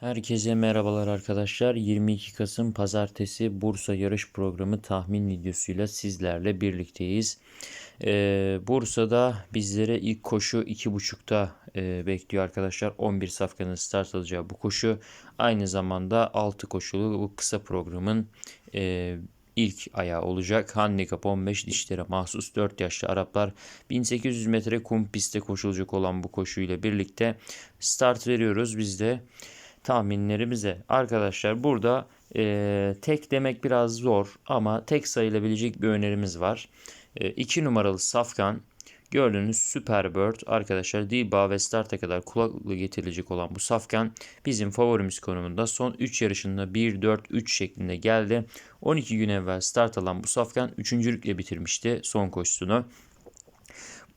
Herkese merhabalar arkadaşlar. 22 Kasım Pazartesi Bursa yarış programı tahmin videosuyla sizlerle birlikteyiz. Ee, Bursa'da bizlere ilk koşu 2.30'da e, bekliyor arkadaşlar. 11 safkanın start alacağı bu koşu aynı zamanda 6 koşulu bu kısa programın e, ilk ayağı olacak. Handikap 15 dişlere mahsus 4 yaşlı Araplar 1800 metre kum pistte koşulacak olan bu koşuyla birlikte start veriyoruz biz de tahminlerimize. Arkadaşlar burada e, tek demek biraz zor ama tek sayılabilecek bir önerimiz var. 2 numaralı Safkan gördüğünüz Superbird arkadaşlar Diba ve Start'a kadar kulaklıkla getirilecek olan bu Safkan bizim favorimiz konumunda son 3 yarışında 1-4-3 şeklinde geldi. 12 gün evvel start alan bu Safkan 3. lükle bitirmişti son koşusunu.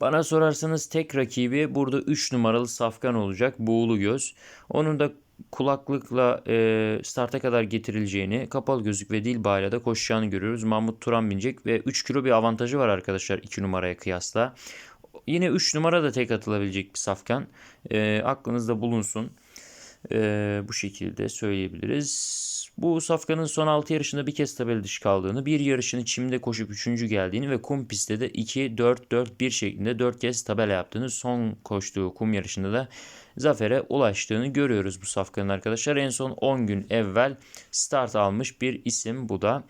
Bana sorarsanız tek rakibi burada 3 numaralı Safkan olacak. Buğulu Göz. Onun da kulaklıkla e, starta kadar getirileceğini, kapalı gözlük ve dil bağıyla da koşacağını görüyoruz. Mahmut Turan binecek ve 3 kilo bir avantajı var arkadaşlar 2 numaraya kıyasla. Yine 3 numara da tek atılabilecek bir safkan. E, aklınızda bulunsun. E, bu şekilde söyleyebiliriz. Bu Safkan'ın son 6 yarışında bir kez tabela dışı kaldığını, bir yarışını çimde koşup 3. geldiğini ve kum pistte de 2-4-4-1 şeklinde 4 kez tabela yaptığını, son koştuğu kum yarışında da zafere ulaştığını görüyoruz bu Safkan'ın arkadaşlar. En son 10 gün evvel start almış bir isim bu da.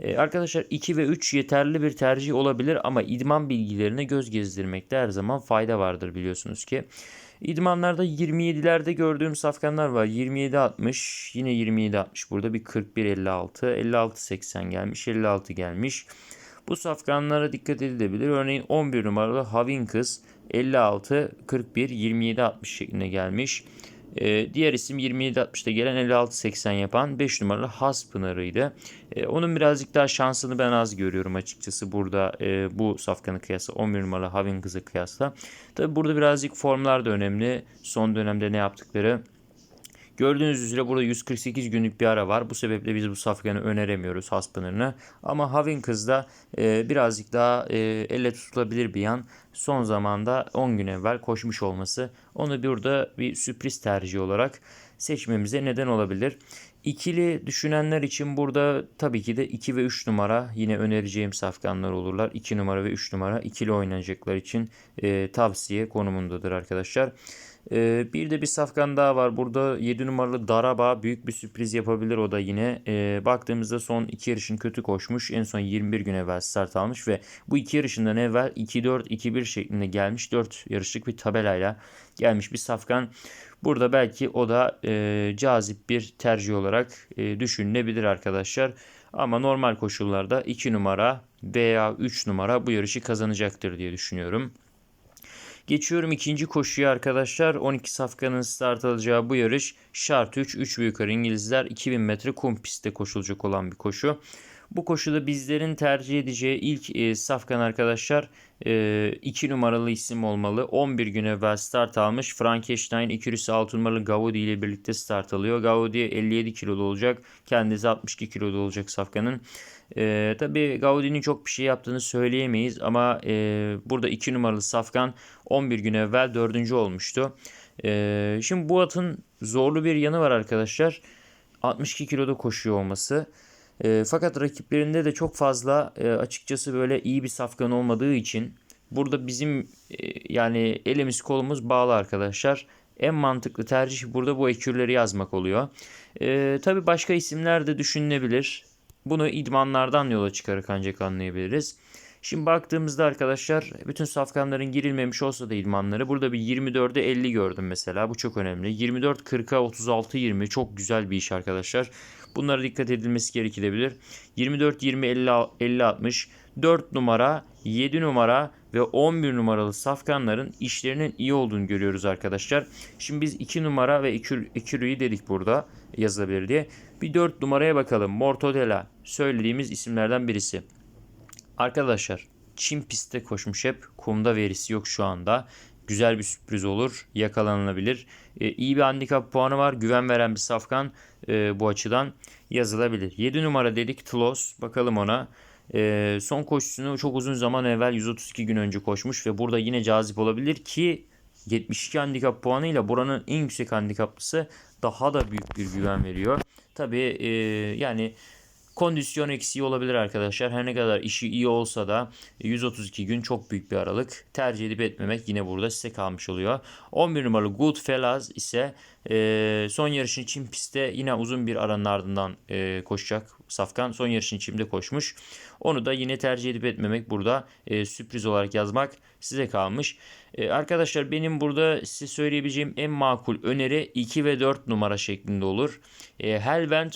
Ee, arkadaşlar 2 ve 3 yeterli bir tercih olabilir ama idman bilgilerine göz gezdirmekte her zaman fayda vardır biliyorsunuz ki. İdmanlarda 27'lerde gördüğüm safkanlar var. 27-60 yine 27-60 burada bir 41-56 56-80 gelmiş 56 gelmiş. Bu safkanlara dikkat edilebilir. Örneğin 11 numaralı Havin Kız 56 41 27 60 şeklinde gelmiş. Ee, diğer isim 27-60'da gelen 56-80 yapan 5 numaralı Haspınar'ıydı. Ee, onun birazcık daha şansını ben az görüyorum açıkçası burada e, bu safkanı kıyasla 11 numaralı Havin kızı kıyasla. Tabi burada birazcık formlar da önemli. Son dönemde ne yaptıkları Gördüğünüz üzere burada 148 günlük bir ara var. Bu sebeple biz bu safkanı öneremiyoruz Haspınar'ını. Ama Havin kızda e, birazcık daha e, elle tutulabilir bir yan. Son zamanda 10 gün evvel koşmuş olması onu burada bir sürpriz tercih olarak seçmemize neden olabilir. İkili düşünenler için burada tabii ki de 2 ve 3 numara yine önereceğim safkanlar olurlar. 2 numara ve 3 numara ikili oynayacaklar için e, tavsiye konumundadır arkadaşlar. Ee, bir de bir safkan daha var. Burada 7 numaralı Daraba büyük bir sürpriz yapabilir o da yine. Ee, baktığımızda son 2 yarışın kötü koşmuş. En son 21 gün evvel start almış ve bu 2 yarışından evvel 2-4-2-1 şeklinde gelmiş. 4 yarışlık bir tabelayla gelmiş bir safkan. Burada belki o da e, cazip bir tercih olarak e, düşünülebilir arkadaşlar. Ama normal koşullarda 2 numara veya 3 numara bu yarışı kazanacaktır diye düşünüyorum. Geçiyorum ikinci koşuya arkadaşlar. 12 safkanın start alacağı bu yarış şart 3. 3 ve yukarı İngilizler 2000 metre kum pistte koşulacak olan bir koşu. Bu koşuda bizlerin tercih edeceği ilk e, safkan arkadaşlar 2 e, numaralı isim olmalı. 11 gün evvel start almış. Frankenstein ikilisi 6 numaralı Gaudi ile birlikte start alıyor. Gaudi 57 kiloda olacak. Kendisi 62 kiloda olacak safkanın. E, Tabi Gaudi'nin çok bir şey yaptığını söyleyemeyiz ama e, burada 2 numaralı Safkan 11 gün evvel 4. olmuştu. E, şimdi bu atın zorlu bir yanı var arkadaşlar. 62 kiloda koşuyor olması. E, fakat rakiplerinde de çok fazla e, açıkçası böyle iyi bir safkan olmadığı için burada bizim e, yani elimiz kolumuz bağlı arkadaşlar. En mantıklı tercih burada bu ekürleri yazmak oluyor. E, tabii başka isimler de düşünülebilir. Bunu idmanlardan yola çıkarak ancak anlayabiliriz. Şimdi baktığımızda arkadaşlar bütün safkanların girilmemiş olsa da idmanları burada bir 24'e 50 gördüm mesela. Bu çok önemli. 24 40'a 36 20 çok güzel bir iş arkadaşlar. Bunlara dikkat edilmesi gerekebilir. 24 20 50 50 60 4 numara, 7 numara ve 11 numaralı safkanların işlerinin iyi olduğunu görüyoruz arkadaşlar. Şimdi biz 2 numara ve 2 dedik burada yazılabilir diye. Bir 4 numaraya bakalım. Mortodela söylediğimiz isimlerden birisi. Arkadaşlar çim pistte koşmuş hep. Kumda verisi yok şu anda. Güzel bir sürpriz olur. Yakalanabilir. E, iyi bir handikap puanı var. Güven veren bir safkan e, bu açıdan yazılabilir. 7 numara dedik Tlos. Bakalım ona. E, son koşusunu çok uzun zaman evvel 132 gün önce koşmuş ve burada yine cazip olabilir ki 72 handikap puanıyla buranın en yüksek handikaplısı daha da büyük bir güven veriyor. Tabii e, yani kondisyon eksiği olabilir arkadaşlar. Her ne kadar işi iyi olsa da 132 gün çok büyük bir aralık. Tercih edip etmemek yine burada size kalmış oluyor. 11 numaralı Goodfellas ise e, son yarışın için pistte yine uzun bir aranın ardından e, koşacak. Safkan son yarışın içimde koşmuş. Onu da yine tercih edip etmemek burada e, sürpriz olarak yazmak size kalmış. E, arkadaşlar benim burada size söyleyebileceğim en makul öneri 2 ve 4 numara şeklinde olur. E,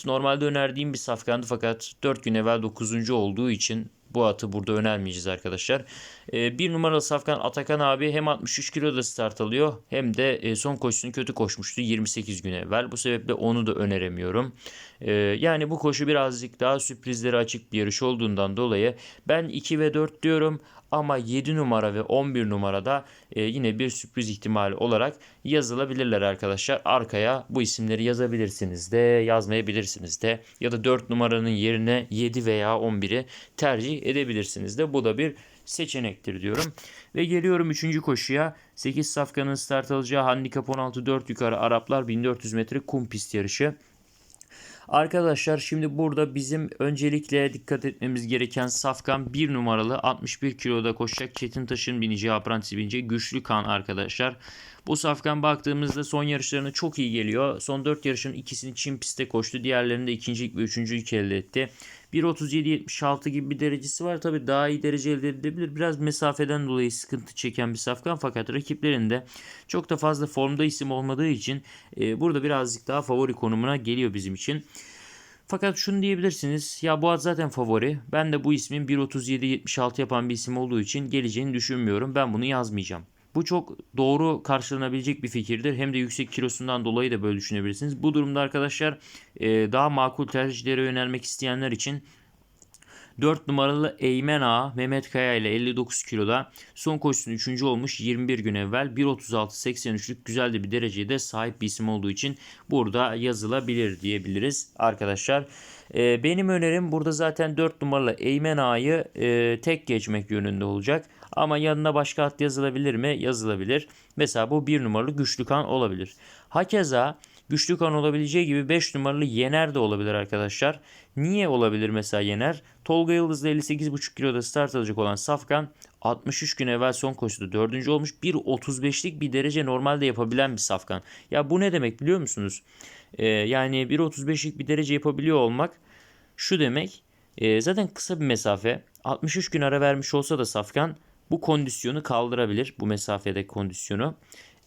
normalde önerdiğim bir safkandı fakat 4 gün evvel 9. olduğu için bu atı burada önermeyeceğiz arkadaşlar. E, bir numaralı safkan Atakan abi hem 63 kiloda start alıyor hem de e, son koşusunu kötü koşmuştu 28 gün evvel. Bu sebeple onu da öneremiyorum. E, yani bu koşu birazcık daha sürprizlere açık bir yarış olduğundan dolayı ben 2 ve 4 diyorum ama 7 numara ve 11 numarada e, yine bir sürpriz ihtimali olarak yazılabilirler arkadaşlar. Arkaya bu isimleri yazabilirsiniz de yazmayabilirsiniz de ya da 4 numaranın yerine 7 veya 11'i tercih edebilirsiniz de bu da bir seçenektir diyorum. Ve geliyorum 3. koşuya. 8 safkanın start alacağı handikap 16-4 yukarı Araplar 1400 metre kum pist yarışı. Arkadaşlar şimdi burada bizim öncelikle dikkat etmemiz gereken safkan 1 numaralı 61 kiloda koşacak Çetin Taş'ın bineceği apprentice bineceği güçlü kan arkadaşlar. Bu safkan baktığımızda son yarışlarına çok iyi geliyor. Son 4 yarışın ikisini Çin pistte koştu. Diğerlerinde ikincilik ve üçüncülük elde etti. 1.37-76 gibi bir derecesi var. Tabi daha iyi derece elde edilebilir. Biraz mesafeden dolayı sıkıntı çeken bir safkan fakat rakiplerinde çok da fazla formda isim olmadığı için e, burada birazcık daha favori konumuna geliyor bizim için. Fakat şunu diyebilirsiniz. Ya bu at zaten favori. Ben de bu ismin 1.37-76 yapan bir isim olduğu için geleceğini düşünmüyorum. Ben bunu yazmayacağım. Bu çok doğru karşılanabilecek bir fikirdir. Hem de yüksek kilosundan dolayı da böyle düşünebilirsiniz. Bu durumda arkadaşlar e, daha makul tercihlere yönelmek isteyenler için 4 numaralı Eymen Ağa Mehmet Kaya ile 59 kiloda son koşusunda 3. olmuş 21 gün evvel 1.36-83'lük güzel de bir dereceye de sahip bir isim olduğu için burada yazılabilir diyebiliriz arkadaşlar. Ee, benim önerim burada zaten 4 numaralı Eymen Ağa'yı e, tek geçmek yönünde olacak. Ama yanına başka at yazılabilir mi? Yazılabilir. Mesela bu 1 numaralı Güçlü Kan olabilir. Hakeza Güçlü kan olabileceği gibi 5 numaralı Yener de olabilir arkadaşlar. Niye olabilir mesela Yener? Tolga Yıldız'da 58,5 kiloda start alacak olan Safkan 63 gün evvel son koşuda 4. olmuş. 1.35'lik bir derece normalde yapabilen bir Safkan. Ya bu ne demek biliyor musunuz? Ee, yani 1.35'lik bir derece yapabiliyor olmak şu demek. E, zaten kısa bir mesafe. 63 gün ara vermiş olsa da Safkan bu kondisyonu kaldırabilir. Bu mesafede kondisyonu.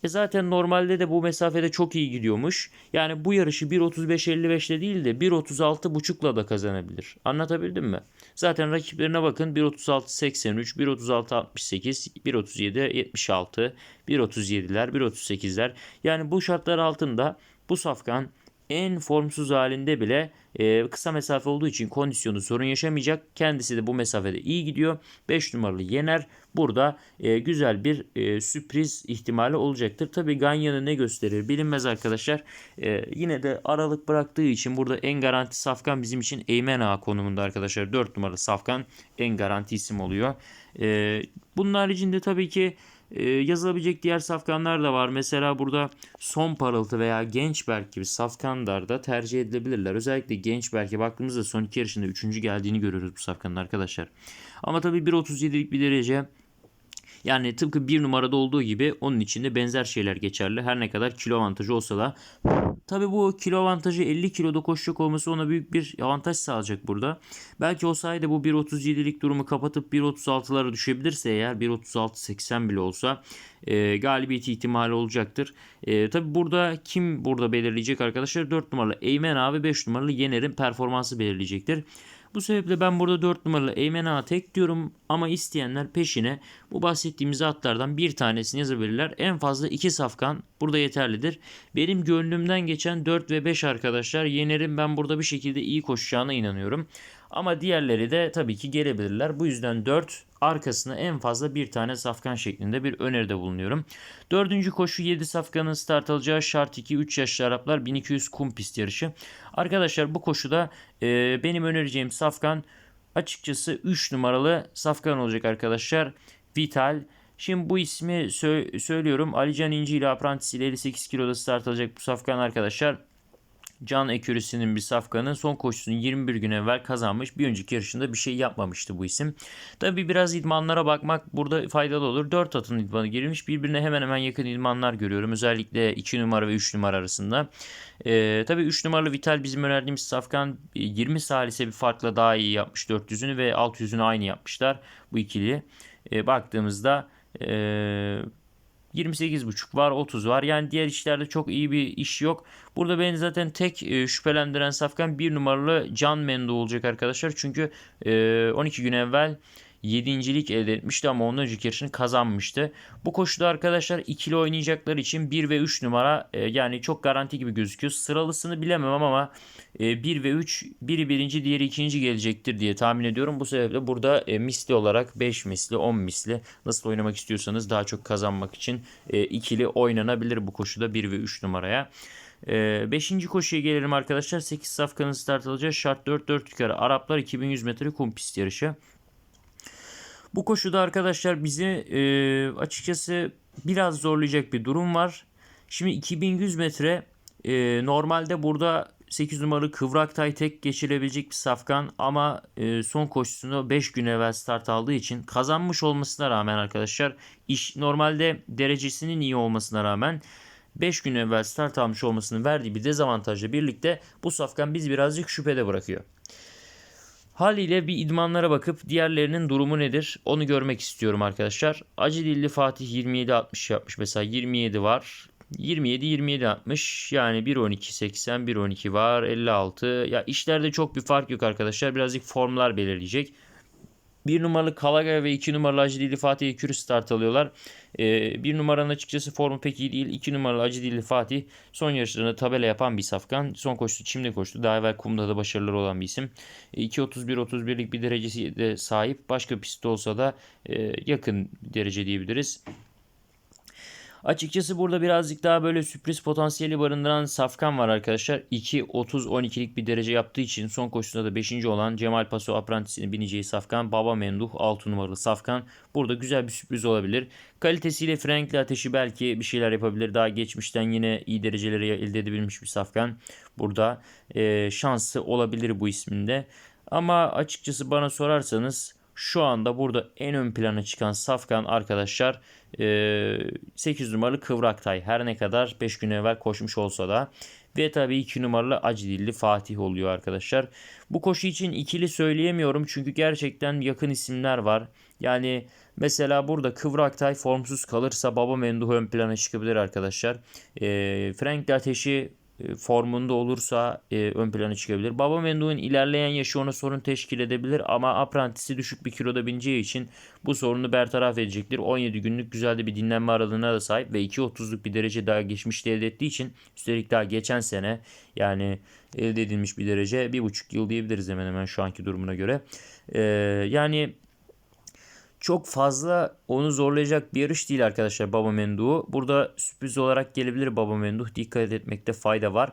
E zaten normalde de bu mesafede çok iyi gidiyormuş. Yani bu yarışı 1.35-55'le değil de 1.36.5'la da kazanabilir. Anlatabildim mi? Zaten rakiplerine bakın 1.36-83, 1.36-68, 1.37-76, 1.37'ler, 1.38'ler. Yani bu şartlar altında bu safkan en formsuz halinde bile e, kısa mesafe olduğu için kondisyonu sorun yaşamayacak. Kendisi de bu mesafede iyi gidiyor. 5 numaralı Yener burada e, güzel bir e, sürpriz ihtimali olacaktır. Tabi Ganyan'ı ne gösterir bilinmez arkadaşlar. E, yine de aralık bıraktığı için burada en garanti safkan bizim için Eymen Ağa konumunda arkadaşlar. 4 numaralı safkan en garanti isim oluyor. E, bunun haricinde tabii ki ee, yazılabilecek diğer safkanlar da var. Mesela burada son parıltı veya Gençberk gibi safkanlar da tercih edilebilirler. Özellikle Gençberk'e baktığımızda son iki yarışında üçüncü geldiğini görüyoruz bu safkanın arkadaşlar. Ama tabii 1.37'lik bir derece yani tıpkı bir numarada olduğu gibi onun içinde benzer şeyler geçerli. Her ne kadar kilo avantajı olsa da. Tabi bu kilo avantajı 50 kiloda koşacak olması ona büyük bir avantaj sağlayacak burada. Belki o sayede bu 1.37'lik durumu kapatıp 1.36'lara düşebilirse eğer 1.36-80 bile olsa e, galibiyeti ihtimali olacaktır. E, Tabi burada kim burada belirleyecek arkadaşlar? 4 numaralı Eymen abi 5 numaralı Yener'in performansı belirleyecektir. Bu sebeple ben burada 4 numaralı Eymen Ağa tek diyorum ama isteyenler peşine bu bahsettiğimiz atlardan bir tanesini yazabilirler. En fazla 2 safkan burada yeterlidir. Benim gönlümden geçen 4 ve 5 arkadaşlar Yener'in ben burada bir şekilde iyi koşacağına inanıyorum. Ama diğerleri de tabii ki gelebilirler. Bu yüzden 4 arkasına en fazla bir tane safkan şeklinde bir öneride bulunuyorum. Dördüncü koşu 7 safkanın start alacağı şart 2 3 yaşlı Araplar 1200 kum pist yarışı. Arkadaşlar bu koşuda e, benim önereceğim safkan açıkçası 3 numaralı safkan olacak arkadaşlar. Vital Şimdi bu ismi sö- söylüyorum. Alican İnci ile Apprentice ile 58 kiloda start alacak bu safkan arkadaşlar. Can Ekürüsü'nün bir safkanın son koşusunu 21 gün evvel kazanmış. Bir önceki yarışında bir şey yapmamıştı bu isim. Tabi biraz idmanlara bakmak burada faydalı olur. 4 atın idmanı girilmiş. Birbirine hemen hemen yakın idmanlar görüyorum. Özellikle 2 numara ve 3 numara arasında. Ee, tabii 3 numaralı Vital bizim önerdiğimiz safkan 20 salise bir farkla daha iyi yapmış 400'ünü ve 600'ünü aynı yapmışlar bu ikili. Ee, baktığımızda ee, 28.5 var 30 var. Yani diğer işlerde çok iyi bir iş yok. Burada beni zaten tek e, şüphelendiren safkan bir numaralı Can Mendo olacak arkadaşlar. Çünkü e, 12 gün evvel yedincilik elde etmişti ama ondan önceki yarışını kazanmıştı. Bu koşuda arkadaşlar ikili oynayacaklar için 1 ve 3 numara e, yani çok garanti gibi gözüküyor. Sıralısını bilemem ama e, 1 ve 3 biri birinci diğeri ikinci gelecektir diye tahmin ediyorum. Bu sebeple burada e, misli olarak 5 misli 10 misli nasıl oynamak istiyorsanız daha çok kazanmak için e, ikili oynanabilir bu koşuda 1 ve 3 numaraya. E, beşinci koşuya gelelim arkadaşlar. 8 safkanın start alacağı şart 4-4 yukarı. Araplar 2100 metre kum pist yarışı. Bu koşuda arkadaşlar bizi e, açıkçası biraz zorlayacak bir durum var. Şimdi 2100 metre e, normalde burada 8 numaralı Kıvraktay tek geçirebilecek bir safkan ama e, son koşusunu 5 gün evvel start aldığı için kazanmış olmasına rağmen arkadaşlar iş normalde derecesinin iyi olmasına rağmen 5 gün evvel start almış olmasının verdiği bir dezavantajla birlikte bu safkan biz birazcık şüphede bırakıyor. Haliyle bir idmanlara bakıp diğerlerinin durumu nedir onu görmek istiyorum arkadaşlar. Acı dilli Fatih 27-60 yapmış mesela 27 var. 27 27 60 yani 1.12 80 1.12 var 56 ya işlerde çok bir fark yok arkadaşlar birazcık formlar belirleyecek. 1 numaralı Kalaga ve 2 numaralı Acı Dilli Fatih Ekürü start alıyorlar. Ee, 1 numaranın açıkçası formu pek iyi değil. 2 numaralı Acı Dilli Fatih son yarışlarında tabela yapan bir safkan. Son koştu çimde koştu. Daha evvel kumda da başarıları olan bir isim. 2.31-31'lik bir derecesi de sahip. Başka pistte olsa da e, yakın derece diyebiliriz. Açıkçası burada birazcık daha böyle sürpriz potansiyeli barındıran Safkan var arkadaşlar. 2.30-12'lik bir derece yaptığı için son koşusunda da 5. olan Cemal Paso Apprentice'ini bineceği Safkan. Baba Menduh 6 numaralı Safkan. Burada güzel bir sürpriz olabilir. Kalitesiyle Frankli ateşi belki bir şeyler yapabilir. Daha geçmişten yine iyi dereceleri elde edebilmiş bir Safkan. Burada e, şansı olabilir bu isminde. Ama açıkçası bana sorarsanız şu anda burada en ön plana çıkan Safkan arkadaşlar 8 numaralı Kıvraktay. Her ne kadar 5 gün evvel koşmuş olsa da ve tabii 2 numaralı Acıdilli Fatih oluyor arkadaşlar. Bu koşu için ikili söyleyemiyorum çünkü gerçekten yakın isimler var. Yani mesela burada Kıvraktay formsuz kalırsa Baba Menduh ön plana çıkabilir arkadaşlar. E, Frank Ateşi e, formunda olursa e, ön plana çıkabilir. Baba Mendu'nun ilerleyen yaşı ona sorun teşkil edebilir ama aprantisi düşük bir kiloda bineceği için bu sorunu bertaraf edecektir. 17 günlük güzel de bir dinlenme aralığına da sahip ve 2.30'luk bir derece daha geçmişte elde ettiği için üstelik daha geçen sene yani elde edilmiş bir derece bir buçuk yıl diyebiliriz hemen hemen şu anki durumuna göre. Ee, yani çok fazla onu zorlayacak bir yarış değil arkadaşlar Baba Menduh. Burada sürpriz olarak gelebilir Baba Menduh. Dikkat etmekte fayda var.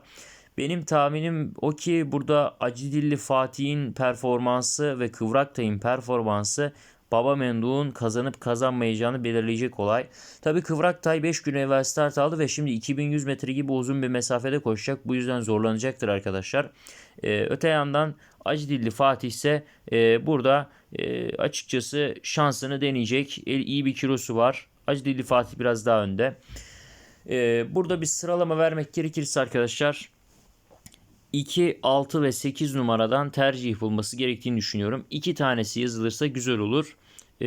Benim tahminim o ki burada Acidilli Fatih'in performansı ve Kıvraktay'ın performansı Baba Menduh'un kazanıp kazanmayacağını belirleyecek olay. Tabi Kıvraktay 5 gün evvel start aldı ve şimdi 2100 metre gibi uzun bir mesafede koşacak. Bu yüzden zorlanacaktır arkadaşlar. Ee, öte yandan Acdilli Fatih ise e, burada e, açıkçası şansını deneyecek. El, iyi bir kilosu var. Acdilli Fatih biraz daha önde. E, burada bir sıralama vermek gerekirse arkadaşlar 2, 6 ve 8 numaradan tercih yapılması gerektiğini düşünüyorum. İki tanesi yazılırsa güzel olur. E,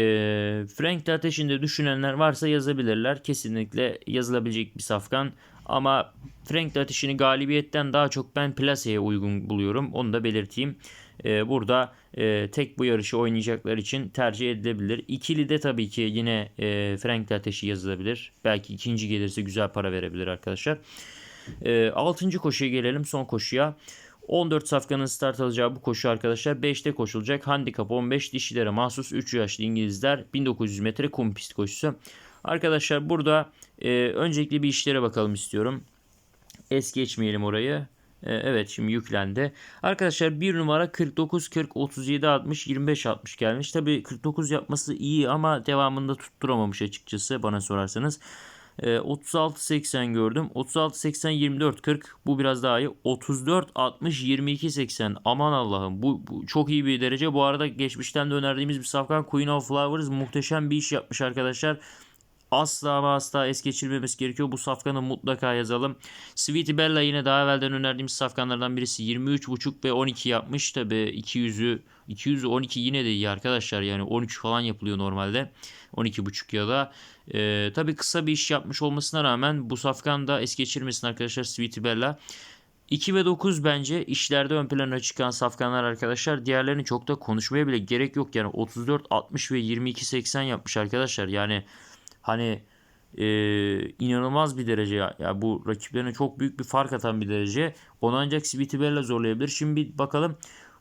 Frank Ateş'inde düşünenler varsa yazabilirler. Kesinlikle yazılabilecek bir safkan. Ama Frank Ateş'ini galibiyetten daha çok ben plaseye uygun buluyorum. Onu da belirteyim. Ee, burada e, tek bu yarışı oynayacaklar için tercih edilebilir. İkili de tabii ki yine e, Frank Ateş'i yazılabilir. Belki ikinci gelirse güzel para verebilir arkadaşlar. E, altıncı koşuya gelelim son koşuya. 14 safkanın start alacağı bu koşu arkadaşlar 5'te koşulacak. Handikap 15 dişilere mahsus 3 yaşlı İngilizler 1900 metre kum pist koşusu. Arkadaşlar burada e, öncelikle bir işlere bakalım istiyorum. Es geçmeyelim orayı. Ee, Evet şimdi yüklendi. Arkadaşlar bir numara 49 40 37 60 25 60 gelmiş. Tabi 49 yapması iyi ama devamında tutturamamış açıkçası bana sorarsanız. Ee, 36 80 gördüm. 36 80 24 40 bu biraz daha iyi. 34 60 22 80 aman Allah'ım bu, bu çok iyi bir derece. Bu arada geçmişten de önerdiğimiz bir safkan Queen of Flowers muhteşem bir iş yapmış arkadaşlar asla ama asla es geçirmemesi gerekiyor. Bu safkanı mutlaka yazalım. Sweetie Bella yine daha evvelden önerdiğimiz safkanlardan birisi 23.5 ve 12 yapmış. Tabi 200'ü 200'ü 12 yine de iyi arkadaşlar. Yani 13 falan yapılıyor normalde. 12.5 ya da e, tabi kısa bir iş yapmış olmasına rağmen bu safkan da es geçirmesin arkadaşlar Sweetie Bella. 2 ve 9 bence işlerde ön plana çıkan safkanlar arkadaşlar. Diğerlerini çok da konuşmaya bile gerek yok. Yani 34, 60 ve 22, 80 yapmış arkadaşlar. Yani Hani e, inanılmaz bir derece ya. ya. Bu rakiplerine çok büyük bir fark atan bir derece. Onu ancak Sweetie zorlayabilir. Şimdi bir bakalım.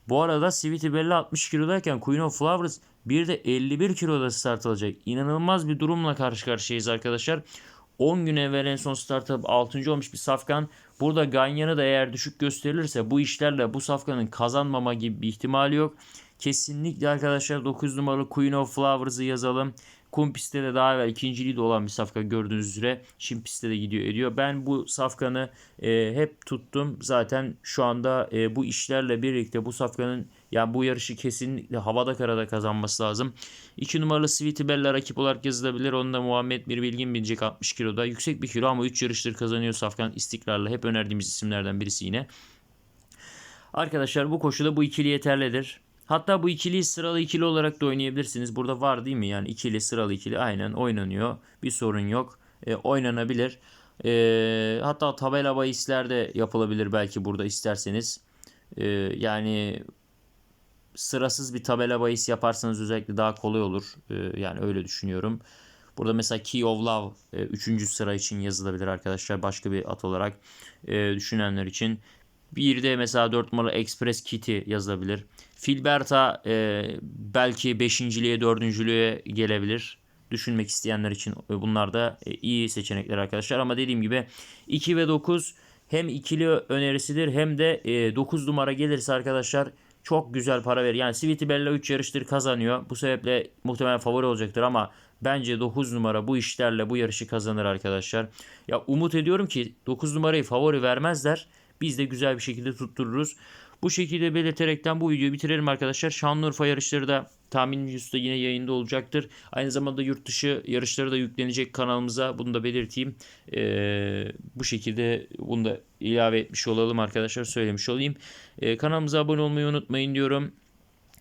Bu arada Sweetie Bella 60 kilodayken Queen of Flowers bir de 51 kiloda start alacak. İnanılmaz bir durumla karşı karşıyayız arkadaşlar. 10 gün evvel en son start alıp 6. olmuş bir safkan. Burada Ganyan'ı da eğer düşük gösterilirse bu işlerle bu safkanın kazanmama gibi bir ihtimali yok. Kesinlikle arkadaşlar 9 numaralı Queen of Flowers'ı yazalım. Kum pistte de daha evvel ikinciliği de olan bir safka gördüğünüz üzere. Şimdi pistte de gidiyor ediyor. Ben bu safkanı e, hep tuttum. Zaten şu anda e, bu işlerle birlikte bu safkanın yani bu yarışı kesinlikle havada karada kazanması lazım. 2 numaralı Sweetie Bella rakip olarak yazılabilir. Onu da Muhammed bir bilgin bilecek 60 kiloda. Yüksek bir kilo ama 3 yarıştır kazanıyor Safkan istikrarla. Hep önerdiğimiz isimlerden birisi yine. Arkadaşlar bu koşuda bu ikili yeterlidir. Hatta bu ikiliyi sıralı ikili olarak da oynayabilirsiniz. Burada var değil mi? Yani ikili sıralı ikili aynen oynanıyor. Bir sorun yok. E, oynanabilir. E, hatta tabela bahisler de yapılabilir belki burada isterseniz. E, yani sırasız bir tabela bahis yaparsanız özellikle daha kolay olur. E, yani öyle düşünüyorum. Burada mesela Key of Love 3. E, sıra için yazılabilir arkadaşlar. Başka bir at olarak e, düşünenler için. Bir de mesela 4 numaralı Express Kitty yazılabilir. Filberta e, belki 5.liğe 4.lüğe gelebilir. Düşünmek isteyenler için bunlar da e, iyi seçenekler arkadaşlar. Ama dediğim gibi 2 ve 9 hem ikili önerisidir hem de e, 9 numara gelirse arkadaşlar çok güzel para verir. Yani Sweetie Bella 3 yarıştır kazanıyor. Bu sebeple muhtemelen favori olacaktır ama bence 9 numara bu işlerle bu yarışı kazanır arkadaşlar. Ya umut ediyorum ki 9 numarayı favori vermezler. Biz de güzel bir şekilde tuttururuz. Bu şekilde belirterekten bu videoyu bitirelim arkadaşlar. Şanlıurfa yarışları da tahmin videosu yine yayında olacaktır. Aynı zamanda yurt dışı yarışları da yüklenecek kanalımıza. Bunu da belirteyim. Ee, bu şekilde bunu da ilave etmiş olalım arkadaşlar. Söylemiş olayım. Ee, kanalımıza abone olmayı unutmayın diyorum.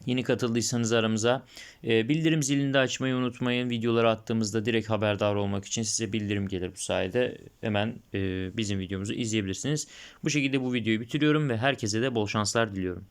Yeni katıldıysanız aramıza e, bildirim zilini de açmayı unutmayın. Videoları attığımızda direkt haberdar olmak için size bildirim gelir bu sayede. Hemen e, bizim videomuzu izleyebilirsiniz. Bu şekilde bu videoyu bitiriyorum ve herkese de bol şanslar diliyorum.